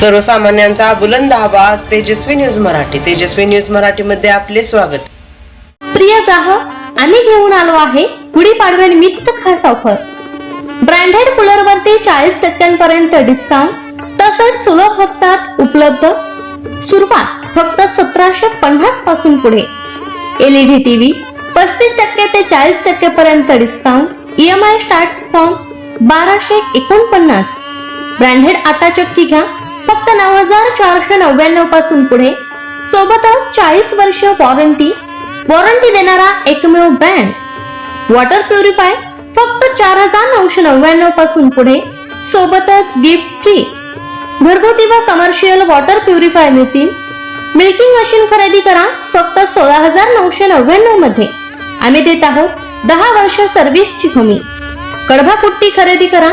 सर्वसामान्यांचा बुलंद आवाज तेजस्वी न्यूज मराठी. तेजस्वी न्यूज मराठी मध्ये आपले स्वागत. प्रिय ग्राहक आम्ही घेऊन आलो आहे गुढीपाडव्यानिमित्त खास ऑफर. ब्रँडेड कूलर वरती चाळीस टक्क्यांपर्यंत डिस्काउंट तसंच सुलभ हप्त्यात उपलब्ध. सुरुवात फक्त सतराशे पन्नासपासून पुढे. एलईडी टीव्ही पस्तीस टक्के ते चाळीस टक्के पर्यंत डिस्काउंट ईएमआय स्टार्ट फॉर्म बाराशे एकोणपन्नास. ब्रँडेड आटा चक्की घ्या फक्त नऊ हजार चारशे नव्याण्णवपासून पुढे. सोबतच चाळीस वर्ष वॉरंटी वॉरंटी देणारा एकमेव ब्रँड वॉटर प्युरिफाय फक्त चार हजार नऊशे नव्याण्णवपासून पुढे. सोबतच गिफ्ट फ्री घरगुती व कमर्शियल वॉटर प्युरिफाय मिळतील. मिल्किंग मशीन खरेदी करा फक्त सोळा हजार नऊशे नव्याण्णवमध्ये. आम्ही देत आहोत दहा वर्ष सर्व्हिसची हमी. कडभा पुट्टी खरेदी करा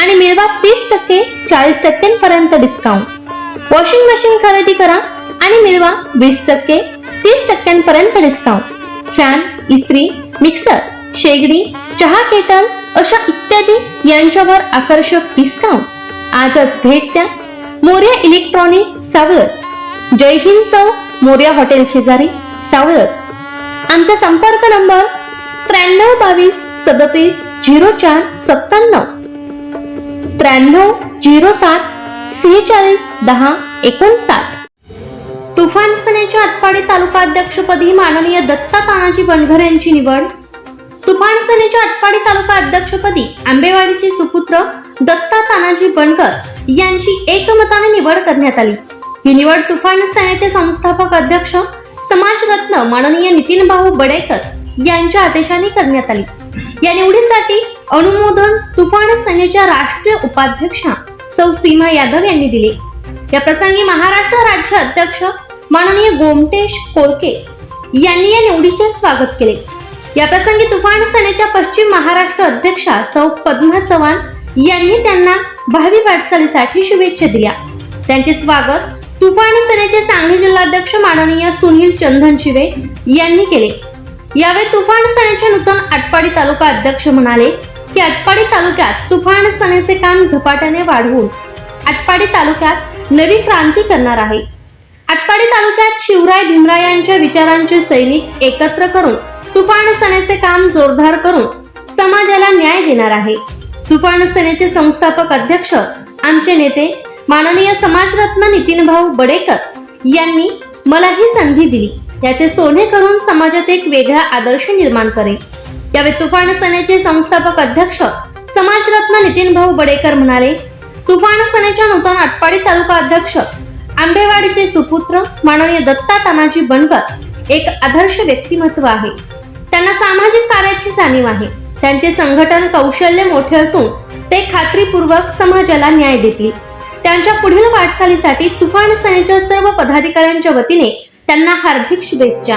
आणि मिळवा तीस टक्के चाळीस टक्क्यांपर्यंत डिस्काउंट वॉशिंग मशीन खरेदी करा आणि मिळवा वीस टक्के तीस टक्क्यांपर्यंत डिस्काउंट फॅन इस्त्री मिक्सर शेगडी चहा केटल अशा इत्यादी यांच्यावर आकर्षक डिस्काउंट आजच भेट द्या. मोर्या इलेक्ट्रॉनिक सावळच जय हिंद चौक मोर्या हॉटेल शेजारी सावळच आमचा संपर्क नंबर त्र्याण्णव बावीस सदतीस झिरो चार सत्त्याण्णव. त्र्याण्णव झिरो सात सेहेचाळीस दहा एकोणसाठ. तुफान सेनेच्या आटपाडी तालुका अध्यक्षपदी माननीय दत्ता तानाजी बनघर यांची निवड. तुफान सेनेच्या आटपाडी तालुका अध्यक्षपदी आंबेवाडीचे सुपुत्र दत्ता तानाजी बनकर यांची एकमताने निवड करण्यात आली. ही निवड तुफान सेनेचे संस्थापक अध्यक्ष समाजरत्न माननीय नितीन भाऊ बडेकर यांच्या आदेशाने करण्यात आली. या निवडीसाठी अनुमोदन तुफान सेनेच्या राष्ट्रीय उपाध्यक्षा सौ सीमा यादव यांनी दिले. या प्रसंगी महाराष्ट्र राज्य अध्यक्ष माननीय गोमटेश कोलके यांनी या निवडीचे स्वागत केले. या प्रसंगी तुफान सेनेच्या पश्चिम महाराष्ट्र अध्यक्षा सौ पद्मा चव्हाण यांनी त्यांना भावी वाटचालीसाठी शुभेच्छा दिल्या. त्यांचे स्वागत तुफान सेनेचे सांगली जिल्हाध्यक्ष माननीय सुनील चंदन शिवे यांनी केले. यावेळी तुफान सेनेचे नूतन आटपाडी तालुका अध्यक्ष म्हणाले की आटपाडी तालुक्यात तुफान सेनेचे काम झपाट्याने वाढवून आटपाडी तालुक्यात नवी क्रांती करणार आहे. आटपाडी तालुक्यात शिवराय भीमराय यांच्या विचारांचे सैनिक एकत्र करून तुफान सेनेचे काम जोरदार करून समाजाला न्याय देणार आहे. तुफान सेनेचे संस्थापक अध्यक्ष आमचे नेते माननीय समाजरत्न नितीन भाऊ बडेकर यांनी मला ही संधी दिली. याचे सोने करून समाजात एक वेगळा आदर्श निर्माण करेल यावेळी तुफान सेनेचे संस्थापक अध्यक्ष समाजरत्न नितीन भाऊ बडेकर म्हणाले तुफान सेनेच्या नूतन आटपाडी तालुका अध्यक्ष आंबेवाडीचे सुपुत्र माननीय दत्ता तानाजी बनकर एक आदर्श व्यक्तिमत्व आहे. त्यांना सामाजिक कार्याची जाणीव आहे. त्यांचे संघटन कौशल्य मोठे असून ते खात्रीपूर्वक समाजाला न्याय देतील. त्यांच्या पुढील वाटचालीसाठी तुफान सेनेच्या सर्व पदाधिकाऱ्यांच्या वतीने त्यांना हार्दिक शुभेच्छा.